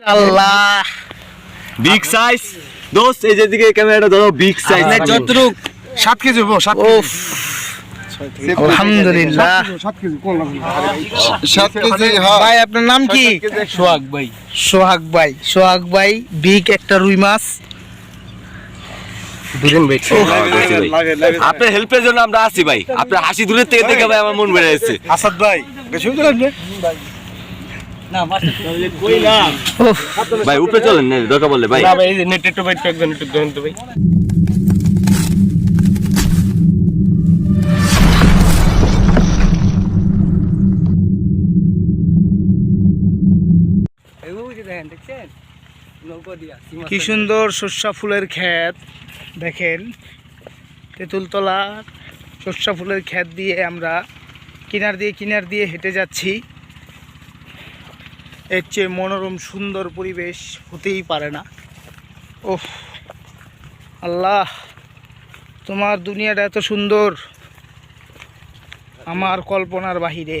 আল্লাহ big size দোস্ত এই যেদিকে ক্যামেরাটা ধরো বিগ সাইজ আপনার যতটুক সাত কেজি হব সাত উফ। আলহামদুলিল্লাহ। সাত কেজি কোন লাগবে? সাত কেজি হ্যাঁ। ভাই আপনার নাম কি? সোহাগ ভাই। সোহাগ ভাই। সোহাগ ভাই বিগ একটা রুই মাছ। আপনার হেল্পের জন্য আমরা আছি ভাই। আপনার হাসি দূরের থেকে দেখে ভাই আমার মন বেড়ে যাচ্ছে আসাদ ভাই বেশি উফ ভাই উপরে চলেন দরকার বললে ভাই। না ভাই এই যে নেট একটু ভাই একজন একটু দেখেন তো ভাই। কি সুন্দর সর্ষা ফুলের ক্ষেত দেখেন। তেঁতুলতলার সর্ষা ফুলের ক্ষেত দিয়ে আমরা কিনার দিয়ে কিনার দিয়ে হেঁটে যাচ্ছি। এর চেয়ে মনোরম, সুন্দর পরিবেশ হতেই পারে না। ওহ, আল্লাহ, তোমার দুনিয়াটা এত সুন্দর। আমার কল্পনার বাহিরে।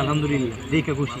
আলহামদুলিল্লাহ দেখে খুশি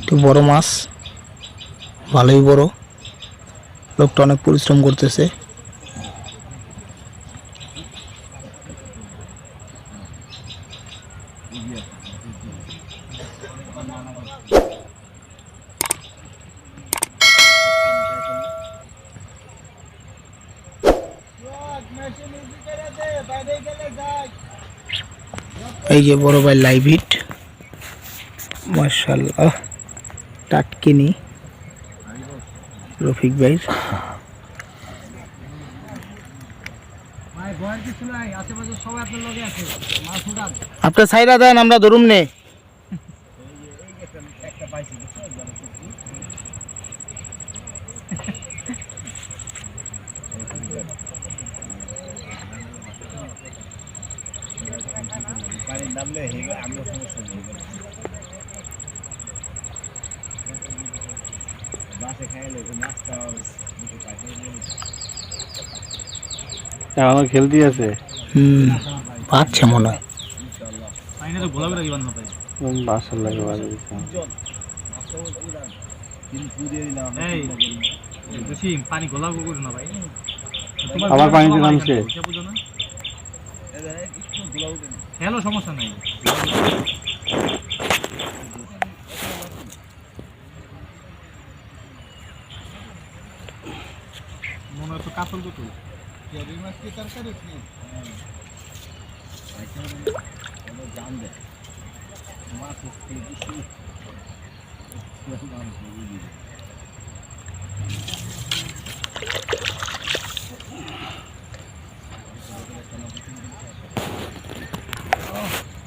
একটু বড় মাছ ভালোই বড়। লোকটা অনেক পরিশ্রম করতেছে। এই যে বড় ভাই লাইভ হিট মার্শাল্লাহ টাটকিনি। রফিক ভাইয়ের। আপনার সাইরা দেন আমরা ধরুম নে পানির নামলে হেগে আমরা সমস্যা নেই আমার খেলতে আছে। হুম পাচ্ছে মনে হয়। বাসার লাগে আবার পানিতে নামছে। খেলো সমস্যা নাই। মনে হয় তো কাতল দুটো জান দেয় মাছ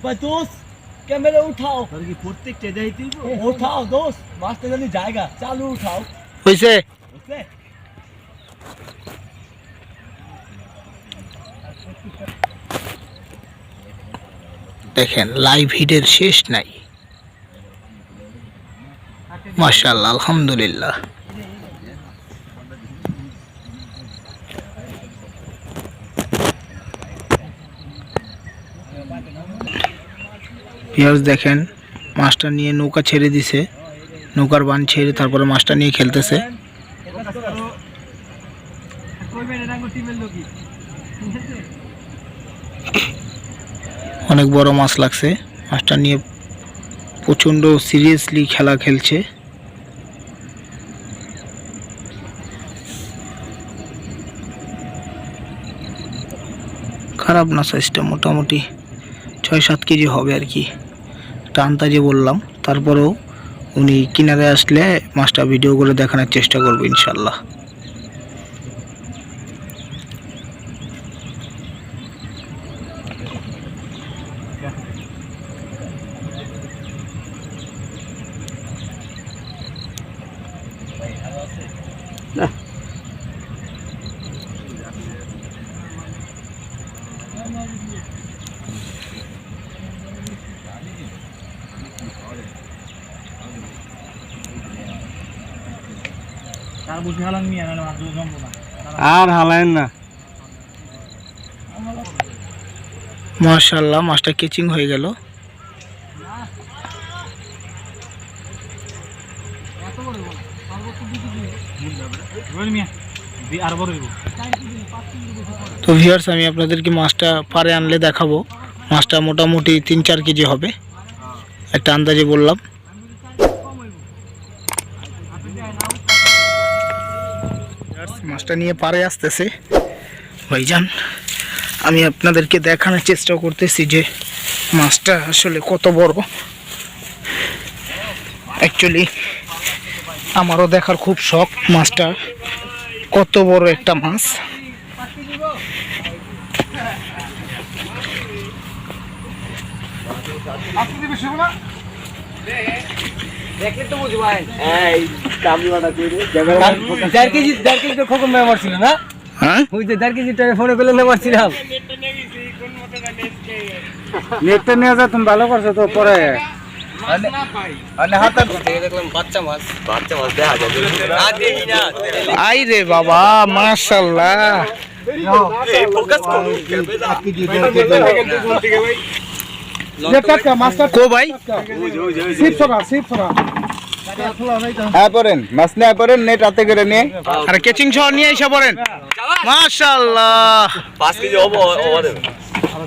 ভাই দোস্ত ক্যামেরা উঠাও তোর কি প্রত্যেকটা যাইতে উঠাও দোস্ত মাছটা জানি জায়গা দেখেন লাইভ হিটের শেষ নাই। মাশাল্লাহ আলহামদুলিল্লাহ। পিয়াজ দেখেন, মাছটা নিয়ে নৌকা ছেড়ে দিছে। নৌকার বান ছেড়ে তারপরে মাছটা নিয়ে খেলতেছে। অনেক বড় মাছ লাগছে। মাছটা নিয়ে প্রচণ্ড সিরিয়াসলি খেলা খেলছে। খারাপ না সাইজটা মোটামুটি ছয় সাত কেজি হবে আর কি। একটা আন্দাজে বললাম। তারপরেও উনি কিনারে আসলে মাছটা ভিডিও করে দেখানোর চেষ্টা করব ইনশাল্লাহ আর হালায়েন না। মাশাল্লাহ মাছটা কেচিং হয়ে গেল। মিয়া তো ভিউয়ার্স আমি আপনাদেরকে মাছটা পারে আনলে দেখাবো। মাছটা মোটামুটি তিন চার কেজি হবে। একটা আন্দাজে বললাম। মাছটা নিয়ে পারে আসতেছে। ভাইজান, আমি আপনাদেরকে দেখানোর চেষ্টা করতেছি যে মাছটা আসলে কত বড়। অ্যাকচুয়ালি আমারও দেখার খুব শখ মাছটা। কত বড় একটা মাছ। হ্যাঁ? নেটটা নিয়ে যা তুমি ভালো করছ তো পরে। দেখা যায় আই রে বাবা মাশাল্লাহ ফোকাস কো ভাই হ্যাঁ পড়েন মাছ নিয়ে পড়েন নেট হাতে করে নিয়ে। আর কেচিং সহ নিয়ে এসে পড়েন। মাশাল্লাহ পাঁচ কেজি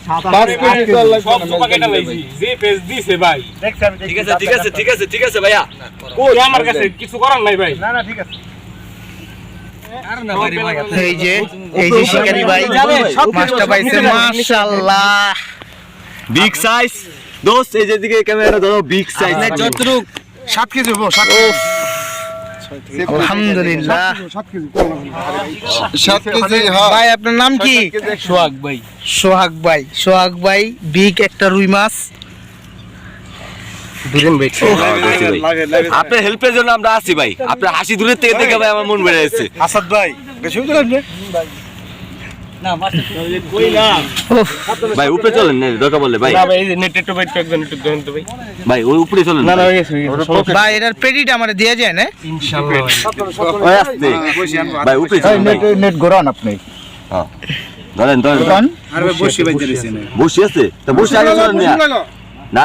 হব ওভারে পাঁচ কেজি জল না, সোপা কেটে লাইছি যে পেজ দিছে ভাই। ঠিক আছে ঠিক আছে ঠিক আছে ঠিক আছে ভাইয়া। কই আমার কাছে কিছু করার নাই ভাই। এই যে এই যে শিকারি ভাই মাছটা পাইছে মাশাল্লাহ। বিগ সাইজ দোস্ত এই যে দিকে ক্যামেরা ধরো বিগ সাইজ যতটুক সাত কেজি হব কেজি। হ্যাঁ। ভাই আপনার নাম কি? সোহাগ ভাই। সোহাগ ভাই সোহাগ ভাই বিগ একটা রুই মাছ। আপনার হেল্পের জন্য আমরা আছি ভাই। আপনার হাসি দূরের থেকে দেখে ভাই আমার মন বেড়ে যাচ্ছে। আসাদ ভাই বেশি উঠে লাগবে না মাছটা কই না উফ, ভাই উপরে চলেন দরকার বললে ভাই। ভাই এই যে নেট একটু ভাই একজন একটু দেখেন তো ভাই। ভাই ওই উপরে চলেন না না ভাই। এটার পেডিটা আমার দেওয়া যায় না? ভাই। উপরে চলেন নেট নেট ঘোরান আপনি। ধরেন ধরেন। বসে বাইতে বসে আছে? তা বসে আগে চলেন না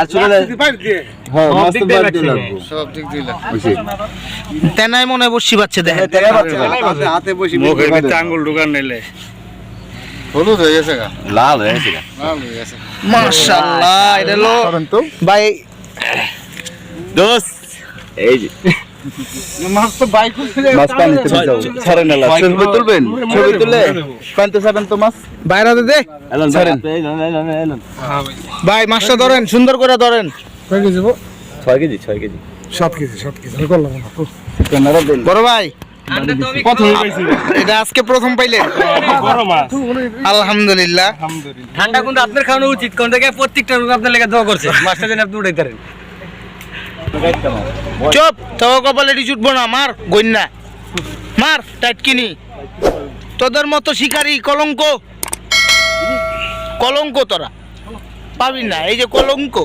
তেনাই মনে হয় বসি পাচ্ছে দেখেন। হাতে বসে মুখের ভিতরে আঙ্গুল ঢুকান নিলে। হলুদ হয়ে গেছে লাল হয়ে গেছে লাল হয়ে গেছে। মাশাআল্লাহ এটা হলো তো। ভাই দোস্ত এই যে। মাছ তো বাইক মাছ পানিতে ছাড়েন না ছবি তুলবেন? ছবি তুলে পানিতে ছাড়েন তো মাছ? বাইরে দে। ছাড়েন। আপনি এলন এলন এলন ভাই মাছটা ধরেন সুন্দর করে ধরেন। ছয় কেজি ছয় কেজি। সাত কেজি সাত কেজি। করলাম। বড় ভাই এটা আজকে প্রথম পাইলেন? আলহামদুলিল্লাহ। ঠান্ডা কিন্তু আপনার খাওয়ানো উচিত। কোন থেকে প্রত্যেকটা রোগ আপনার লেগে দোয়া করছে। মাছটা যেন আপনি উঠাইতে পারেন। চুপ তো কপালে এটি ছুটবো না। মার গন্যা মার টাটকিনি তোদের মতো শিকারি কলঙ্ক। কলঙ্ক তোরা। পাবি না এই যে কলঙ্ক।